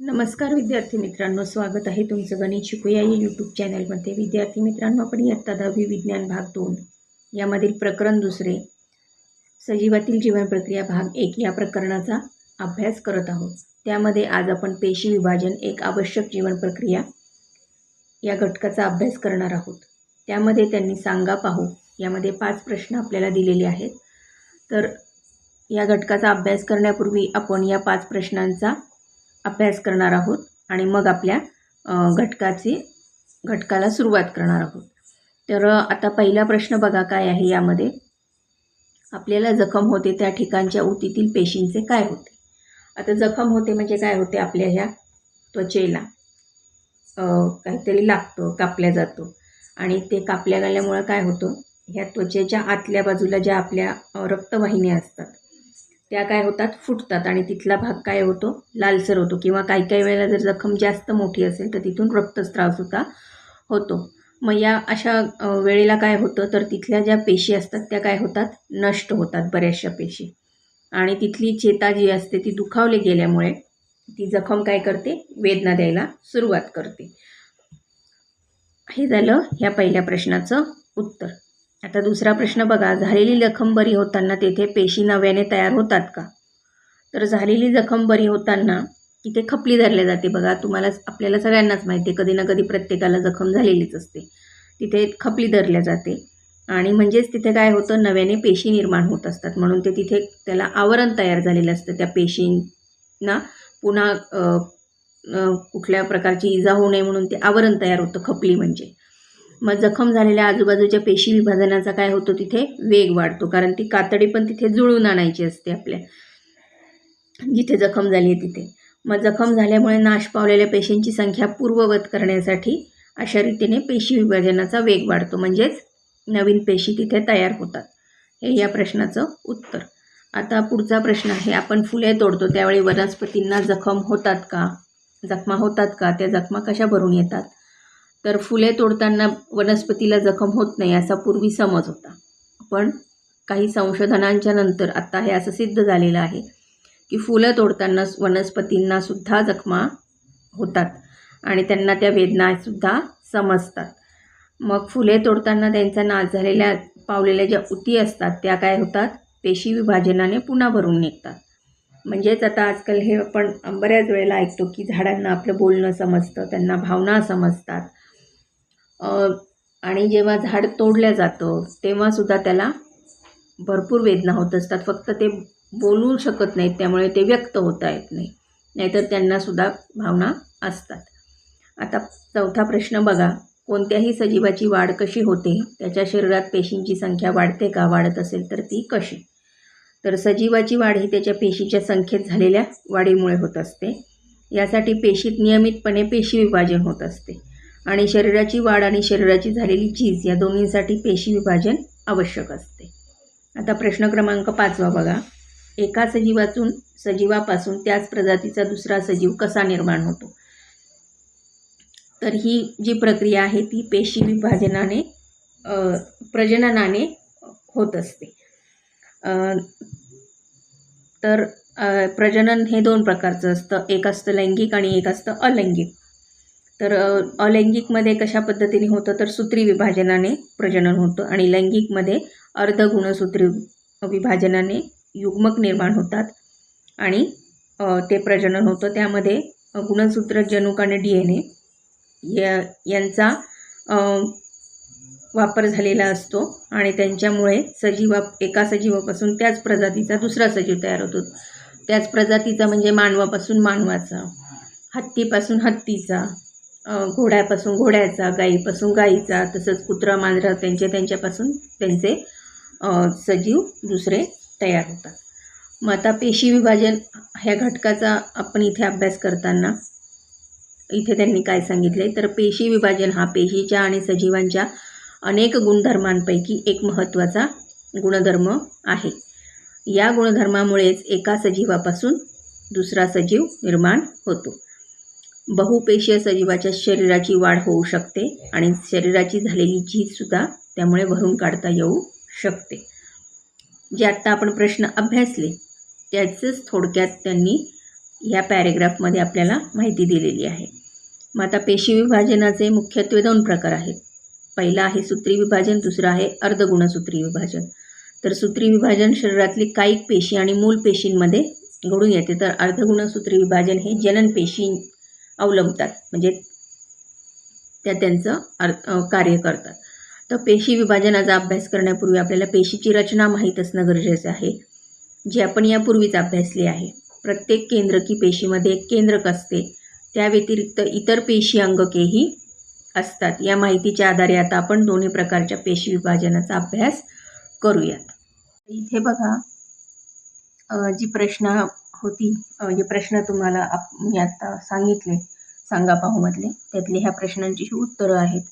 नमस्कार विद्यार्थी मित्रांनो स्वागत आहे तुमचं गणित शिकूया या यूट्यूब चॅनलमध्ये विद्यार्थी मित्रांनो आपण इयत्ता दहावी विज्ञान भाग दोन यामधील प्रकरण दुसरे सजीवातील जीवन प्रक्रिया भाग एक या प्रकरणाचा अभ्यास करत आहोत. त्यामध्ये आज आपण पेशी विभाजन एक आवश्यक जीवन प्रक्रिया या घटकाचा अभ्यास करणार आहोत. त्यामध्ये त्यांनी सांगा पाहू यामध्ये पाच प्रश्न आपल्याला दिलेले आहेत. तर या घटकाचा अभ्यास करण्यापूर्वी आपण या पाच प्रश्नांचा अभ्यास करणार आहोत आणि मग आपल्या घटकाची घटकाला सुरुवात करणार आहोत. तर आता पहिला प्रश्न बघा काय आहे यामध्ये. आपल्याला जखम होते त्या ठिकाणच्या ऊतीतील पेशींचे काय होते? आता जखम होते म्हणजे काय होते? आपल्या ह्या त्वचेला काहीतरी लागतं कापल्या जातो. आणि ते कापल्या गेल्यामुळं काय होतं? ह्या त्वचेच्या आतल्या बाजूला ज्या आपल्या रक्तवाहिन्या असतात त्या काय होतात? फुटतात. आणि तिथला भाग काय होतो? लालसर होतो. किंवा काही काही वेळेला जर जखम जास्त मोठी असेल तर तिथून रक्तस्त्रावसुद्धा होतो. मग या अशा वेळेला काय होतं? तर तिथल्या ज्या पेशी असतात त्या काय होतात? नष्ट होतात बऱ्याचशा पेशी. आणि तिथली चेता जी असते ती दुखावली गेल्यामुळे ती जखम काय करते? वेदना द्यायला सुरुवात करते. हे झालं ह्या पहिल्या प्रश्नाचं उत्तर. आता दुसरा प्रश्न बघा झालेली जखम बरी होताना तेथे पेशी नव्याने तयार होतात का? तर झालेली जखम बरी होताना तिथे खपली धरल्या जाते बघा. तुम्हाला आपल्याला सगळ्यांनाच माहिती आहे कधी ना कधी प्रत्येकाला जखम झालेलीच असते. तिथे खपली धरल्या जाते. आणि म्हणजेच तिथे काय होतं नव्याने पेशी निर्माण होत असतात. म्हणून ते तिथे त्याला आवरण तयार झालेलं असतं. त्या पेशींना पुन्हा कुठल्या प्रकारची इजा होऊ नये म्हणून ते आवरण तयार होतं खपली म्हणजे. मग जखम झालेल्या आजूबाजूच्या पेशी विभाजनाचा काय होतो तिथे? वेग वाढतो. कारण ती कातडी पण तिथे जुळून आणायची असते आपल्या. जिथे जखम झाली आहे तिथे. मग जखम झाल्यामुळे नाश पावलेल्या पेशींची संख्या पूर्ववत करण्यासाठी अशा रीतीने पेशी विभाजनाचा वेग वाढतो. म्हणजेच नवीन पेशी तिथे तयार होतात. हे या प्रश्नाचं उत्तर. आता पुढचा प्रश्न आहे. आपण फुले तोडतो त्यावेळी वनस्पतींना जखम होतात का? जखमा होतात का? त्या जखमा कशा भरून येतात? तर फुले तोडताना वनस्पतीला जखम होत नाही असा पूर्वी समज होता. पण काही संशोधनांच्या नंतर आत्ता हे असं सिद्ध झालेलं आहे की फुलं तोडताना वनस्पतींना सुद्धा जखमा होतात आणि त्यांना त्या वेदनासुद्धा समजतात. मग फुले तोडताना त्यांचा नाश झालेल्या पावलेल्या ज्या उती असतात त्या काय होतात? पेशी विभाजनाने पुन्हा भरून निघतात. म्हणजेच आता आजकाल हे आपण बऱ्याच वेळेला ऐकतो की झाडांना आपलं बोलणं समजतं त्यांना भावना समजतात. आणि जेव्हा झाड तोडलं जातं तेव्हासुद्धा त्याला भरपूर वेदना होत असतात. फक्त ते बोलू शकत नाहीत त्यामुळे ते व्यक्त होता येत नाही. नाहीतर त्यांनासुद्धा भावना असतात. आता चौथा प्रश्न बघा. कोणत्याही सजीवाची वाढ कशी होते? त्याच्या शरीरात पेशींची संख्या वाढते का? वाढत असेल तर ती कशी? तर सजीवाची वाढ ही त्याच्या पेशीच्या संख्येत झालेल्या वाढीमुळे होत असते. यासाठी पेशीत नियमितपणे पेशी विभाजन होत असते. आणि शरीराची वाढ आणि शरीराची झालेली झीज या दोन्हींसाठी पेशी विभाजन आवश्यक असते. आता प्रश्न क्रमांक पाचवा बघा. एका सजीवातून सजीवापासून त्याच प्रजातीचा दुसरा सजीव कसा निर्माण होतो? तर ही जी प्रक्रिया आहे ती पेशी विभाजनाने प्रजननाने होत असते. तर प्रजनन हे दोन प्रकारचं असतं. एक असतं लैंगिक आणि एक असतं अलैंगिक. तर अलैंगिकमध्ये कशा पद्धतीने होतं तर सूत्री विभाजनाने प्रजनन होतं आणि लैंगिकमध्ये अर्धगुणसूत्री विभाजनाने युग्मक निर्माण होतात आणि ते प्रजनन होतं. त्यामध्ये गुणसूत्र जनुक आणि डी एन ए या यांचा वापर झालेला असतो आणि त्यांच्यामुळे सजीवा एका सजीवापासून त्याच प्रजातीचा दुसरा सजीव तयार होतो. त्याच प्रजातीचा म्हणजे मानवापासून मानवाचा हत्तीपासून हत्तीचा घोड्यापासून घोड्याचा गाईपासून गाईचा तसंच कुत्रा मांजरा त्यांचे त्यांच्यापासून त्यांचे सजीव दुसरे तयार होतात. मग आता पेशी विभाजन ह्या घटकाचा आपण इथे अभ्यास करताना इथे त्यांनी काय सांगितले? तर पेशी विभाजन हा पेशीच्या आणि सजीवांच्या अनेक गुणधर्मांपैकी एक महत्त्वाचा गुणधर्म आहे. या गुणधर्मामुळेच एका सजीवापासून दुसरा सजीव निर्माण होतो. बहुपेशीय सजीवाच्या शरीराची वाढ होऊ शकते आणि शरीराची झालेली झीजसुद्धा त्यामुळे भरून काढता येऊ शकते. जे आत्ता आपण प्रश्न अभ्यासले त्याचंच थोडक्यात त्यांनी ह्या पॅरेग्राफमध्ये आपल्याला माहिती दिलेली आहे. मग आता पेशी विभाजनाचे मुख्यत्वे दोन प्रकार आहेत. पहिला आहे सूत्री विभाजन दुसरं आहे अर्धगुणसूत्री विभाजन. तर सूत्री विभाजन शरीरातली कायिक पेशी आणि मूल पेशींमध्ये घडून येते. तर अर्धगुणसूत्री विभाजन हे जनन पेशी अवलंबतात. म्हणजे त्या त्यांचं अर् कार्य करतात. तर पेशी विभाजनाचा अभ्यास करण्यापूर्वी आपल्याला पेशीची रचना माहीत असणं गरजेचं आहे. जी आपण यापूर्वीच अभ्यासली आहे. प्रत्येक केंद्रकी पेशीमध्ये एक केंद्रक असते. त्या व्यतिरिक्त इतर पेशी अंगकेही असतात. या माहितीच्या आधारे आता आपण दोन्ही प्रकारच्या पेशी विभाजनाचा अभ्यास करूयात. इथे बघा जी प्रश्न होती. जे प्रश्न तुम्हाला आप मी आत्ता सांगितले सांगा पाहूमधले. त्यातले ह्या प्रश्नांची ही उत्तरं आहेत.